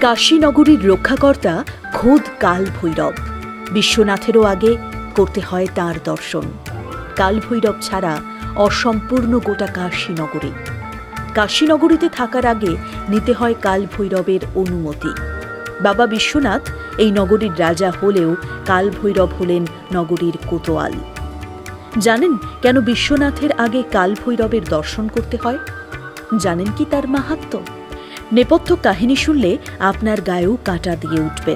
কাশীনগরীর রক্ষাকর্তা খোদ কাল ভৈরব বিশ্বনাথেরও আগে করতে হয় তার দর্শন। কাল ভৈরব ছাড়া অসম্পূর্ণ গোটা কাশীনগরী। কাশীনগরীতে থাকার আগে নিতে হয় কাল ভৈরবের অনুমতি। বাবা বিশ্বনাথ এই নগরীর রাজা হলেও কাল ভৈরব হলেন নগরীর কোতোয়াল। জানেন কেন বিশ্বনাথের আগে কাল ভৈরবের দর্শন করতে হয়? জানেন কি তার মাহাত্ম্য নেপথ্য কাহিনী শুনলে আপনার গায়েও কাঁটা দিয়ে উঠবে।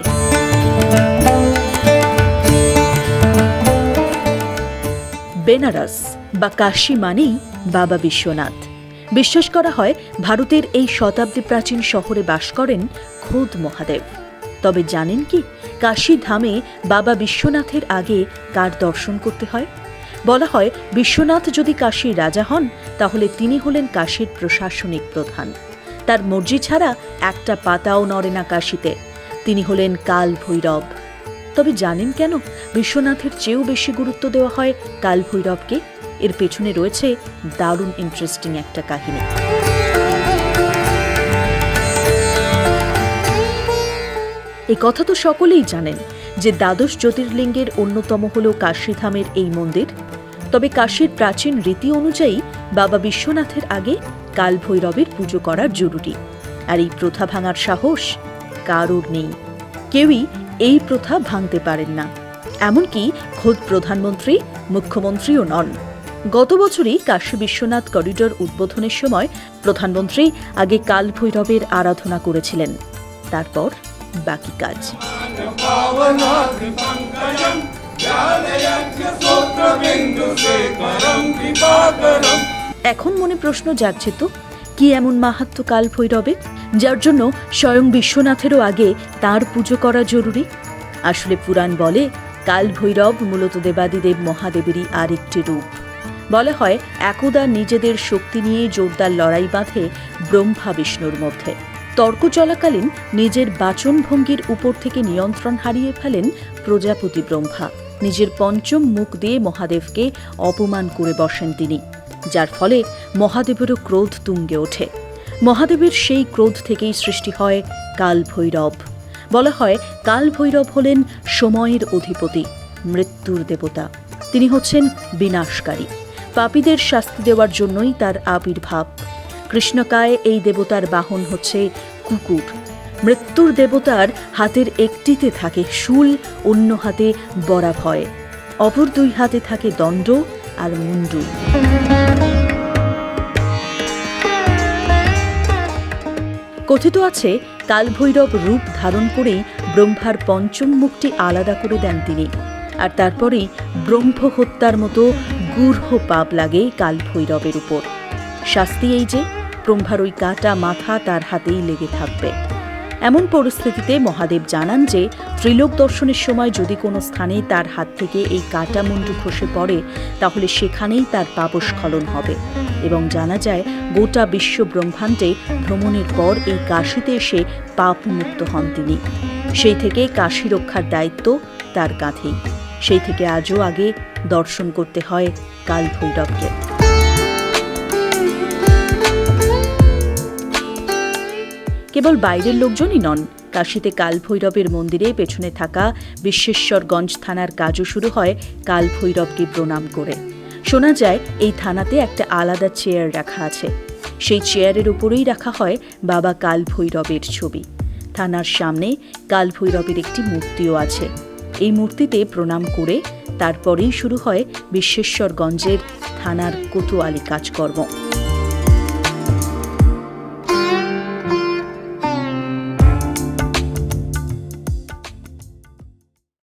বেনারস বা কাশী মানেই বাবা বিশ্বনাথ। বিশ্বাস করা হয় ভারতের এই শতাব্দী প্রাচীন শহরে বাস করেন খোদ মহাদেব। তবে জানেন কি কাশী ধামে বাবা বিশ্বনাথের আগে কার দর্শন করতে হয়? বলা হয়, বিশ্বনাথ যদি কাশীর রাজা হন, তাহলে তিনি হলেন কাশীর প্রশাসনিক প্রধান। তার মর্জি ছাড়া একটা পাতাও নড়ে না কাশীতে। তিনি হলেন কাল ভৈরব তবে জানেন কেন বিশ্বনাথের চেয়েও বেশি গুরুত্ব দেওয়া হয় কাল ভৈরবকে এর পেছনে রয়েছে দারুণ ইন্টারেস্টিং একটা কাহিনী। এই কথা তো সকলেই জানেন যে দ্বাদশ জ্যোতির্লিঙ্গের অন্যতম হল কাশীধামের এই মন্দির। তবে কাশীর প্রাচীন রীতি অনুযায়ী বাবা বিশ্বনাথের আগে কাল ভৈরবের পুজো করার জরুরি। আর এই প্রথা ভাঙার সাহস কারোর নেই। কেউই এই প্রথা ভাঙতে পারেন না। এমনকি খোদ প্রধানমন্ত্রী, মুখ্যমন্ত্রীও নন। গত বছরই কাশী বিশ্বনাথ করিডোর উদ্বোধনের সময় প্রধানমন্ত্রী আগে কাল ভৈরবের আরাধনা করেছিলেন। তারপর বাকি কাজ। এখন মনে প্রশ্ন জাগছে তো, কি এমন মাহাত্ম কাল ভৈরবে, যার জন্য স্বয়ং বিশ্বনাথেরও আগে তার পুজো করা জরুরি? আসলে পুরাণ বলে, কাল ভৈরব মূলত দেবাদিদেব মহাদেবেরই আরেকটি রূপ। বলা হয়, একদা নিজেদের শক্তি নিয়ে জোরদার লড়াই বাঁধে ব্রহ্মা বিষ্ণুর মধ্যে। তর্ক চলাকালীন নিজের বাচনভঙ্গির উপর থেকে নিয়ন্ত্রণ হারিয়ে ফেলেন প্রজাপতি ব্রহ্মা। নিজের পঞ্চম মুখ দিয়ে মহাদেবকে অপমান করে বসেন তিনি, যার ফলে মহাদেবেরও ক্রোধ তুঙ্গে ওঠে। মহাদেবের সেই ক্রোধ থেকেই সৃষ্টি হয় কাল ভৈরব বলা হয় কাল ভৈরব হলেন সময়ের অধিপতি, মৃত্যুর দেবতা। তিনি হচ্ছেন বিনাশকারী। পাপীদের শাস্তি দেওয়ার জন্যই তার আবির্ভাব। কৃষ্ণকায় এই দেবতার বাহন হচ্ছে কুকুর। মৃত্যুর দেবতার হাতের একটিতে থাকে শুল, অন্য হাতে বরা ভয় অপর দুই হাতে থাকে দণ্ড আর মুন্ডু কথিত আছে, কালভৈরব রূপ ধারণ করেই ব্রহ্মার পঞ্চম মুখটি আলাদা করে দেন তিনি। আর তারপরেই ব্রহ্ম হত্যার মতো গূঢ় পাপ লাগে কালভৈরবের উপর। শাস্তি এই যে, ব্রহ্মার ওই কাটা মাথা তার হাতেই লেগে থাকবে। এমন পরিস্থিতিতে মহাদেব জানান যে, ত্রিলোক দর্শনের সময় যদি কোনো স্থানে তার হাত থেকে এই কাটা মুন্ডু খসে পড়ে, তাহলে সেখানেই তার পাপস্খলন হবে। এবং জানা যায়, গোটা বিশ্ব ব্রহ্মাণ্ডে ভ্রমণের পর এই কাশিতে এসে পাপ মুক্ত হন তিনি। সেই থেকে কাশী রক্ষার দায়িত্ব তার কাঁধেই। সেই থেকে আজও আগে দর্শন করতে হয় কাল ভৈরবকে কেবল বাইরের লোকজনই নন। কাশিতে কাল ভৈরবের মন্দিরে পেছনে থাকা বিশ্বেশ্বরগঞ্জ থানার কাজও শুরু হয় কাল ভৈরবকে প্রণাম করে। শোনা যায়, এই থানাতে একটা আলাদা চেয়ার রাখা আছে। সেই চেয়ারের উপরেই রাখা হয় বাবা কাল ভৈরবের ছবি। থানার সামনে কাল ভৈরবের একটি মূর্তিও আছে। এই মূর্তিতে প্রণাম করে তারপরেই শুরু হয় বিশ্বেশ্বরগঞ্জের থানার কোতোয়ালি কাজকর্ম।